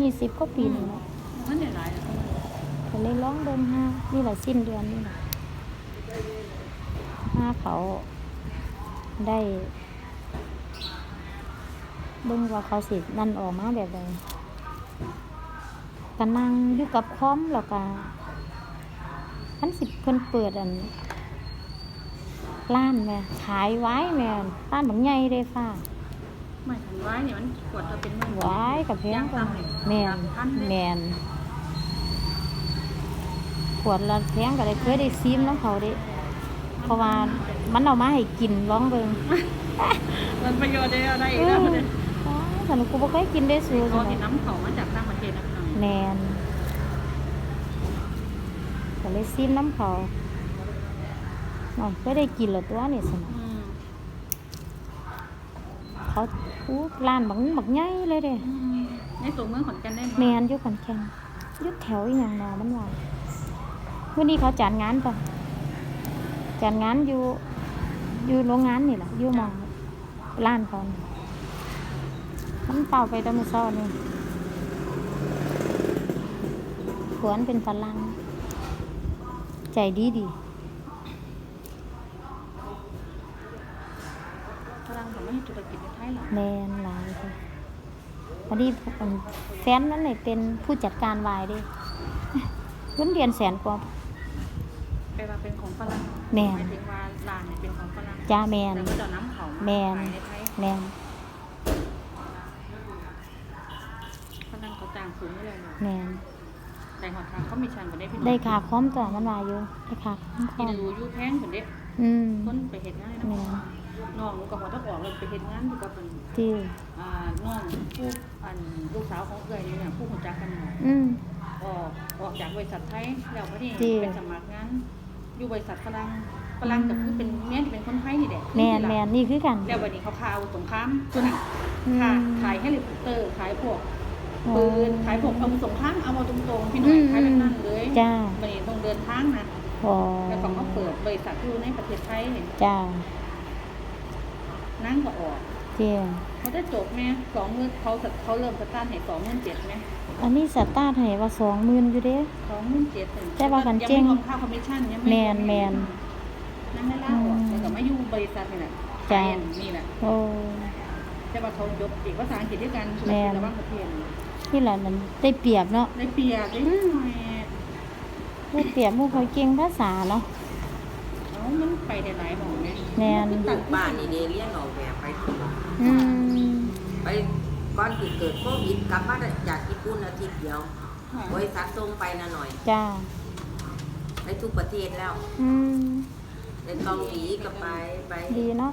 ยี่สิบก็ปีหนึงแล้วมันได้หลายแล้วก็เลยร้องเบิ่งห้านี่แหละสิ้นเดือนนี่แหละห้าเขาได้เบิ่งว่าเขาสินั่นออกมาแบบใดก็นั่งอยู่กับคอมแล้วก็อันสิเพิ่นเปิดอันร้านแม่ขายไว้แม่ร้านบางใหญ่เลยฟ้า ไม่ทันไว้เนี่ยมันขวดจะเป็นหมื่นไว้กับแพงย่างกว่าตำเลยแม่นพันเลยแม่นขวดละแพงก็เลยเคยได้ซิมน้ำเขาเด้เพราะว่ามันเอามาให้กินร้องเบิ่งมันประโยชน์ได้อะไรเอแล้อวเนี่ยแต่หนูกูบ่เคยกินได้สูเขาจังเห็นน้ำเขามาจากต่างประเทศนะพี่น้องแมนก็เลยซิมน้ำเขาอ๋อไม่ได้กินเหรอตัวนี่สนะอืม เขาอู้ร้านบักบักใหญ่เลยเด้อืมในตัวเมืองขอนแก่นได้ไหแมนอยู่ขอนแก่นอยุดแถวอีหยังเนอมันว่าวันนี้เขาจัดงานป่ะจัดงานอยู่อยู่โรงงานนี่แหละอยู่หมองร้านเขานี่มันเป่าไปแตะมือซ้อนี่ขวนเป็นฝรั่งใจดีดี ฝรั่งเขาไม่ให้ธุรกิจในไทยหรอกแมนหลายค่ะพอดีผมแฟนนั้นเลยเป็นผู้จัดการวายเด้วยเงินเดือนแสนกว่าแปลว่าเป็นของฝรั่งแม่นหมายถึงว่าร้านเนี่ยเป็นของฝรั่งจ้าแมน แต่ก็จะเอาน้ำเขามาแม่นขายในไทยแมนฝรั่งเขาจ้างสูงไม่เลยเลยแมนแต่หอดทางเขามีชันกว่าได้พี่น้องได้ขาคอมตัวมันวายอยู่ได้ขาคอมคที่อมดูอยูแพงคนเด็กอืมคนไปเห็นงานแมนะ นน้องหนูกับหัวตะออกเลยไปเห็นงานอยู่กับเป็นที่อ่าน้องผู้อันลูกสาวของเอื้อยนี่เนี่ยผู้หัวจักกันเนี่ยอืม ออกออกจากบริษัทไทยแล้วก็นี่จริง เป็นสมัครงานอยู่บริษัทฝรั่งฝรั่งก็คือเป็นแม่ที่เป็นคนไทยนี่แหละแมนแมนนี่คือกัน แล้ววันนี้เขาพาอาวุธสงครามตัวนั้นอืม ค่ะขายเฮลิคอปเตอร์ขายพวกอ๋อปืนขายพวกอาวุธสงครามเอามาตรงๆพี่น้องอืมขายแบบนั้นเลยจ้าวันนี้ต้องเดินทางนะ อ๋อแล้วเขาก็เปิดบริษัทอยู่ในประเทศไทยจ้า นั่งก็ออก เจียเขาได้จบไหมสองหมื่นเขาเขาเริ่มสตาร์ทให้สองหมื่นเจ็ดไหมอันนี้สตาร์ทให้ว่าสองหมื่นอยู่เด้ สองหมื่นเจ็ดแต่ว่าคันยังเจ๊งไม่รวมค่าคอมมิชชั่นยังไม่แมนแมนนั่งได้แล้วอะแล้วก็มาอยู่บริษัทนี่แหละจ้ะแทนนี่แหละโอ้แต่ว่าเขายกเอกภาษาอังกฤษด้วยกันธุรแม่กิจนระหว่างประเทศนี่แหละมันได้เปรียบเนาะได้เปรียบได้หน่อยได้เปรียบหมู่เขาเก่งภาษาเนาะเอามันไปได้หลายหมอง เนี่ยแม่นตัดบ้านนี่เดเรียนออกแบบไปทั่วอืมไปก่อนที่เกิดโควิดกลับมาจากญี่ปุ่นอาทิตย์เดียวค่ะบริษัทส่งไปนะหน่อย จ้าไปทุกประเทศแล้วอืมในเกาหลีก็ไปไปดีเนาะ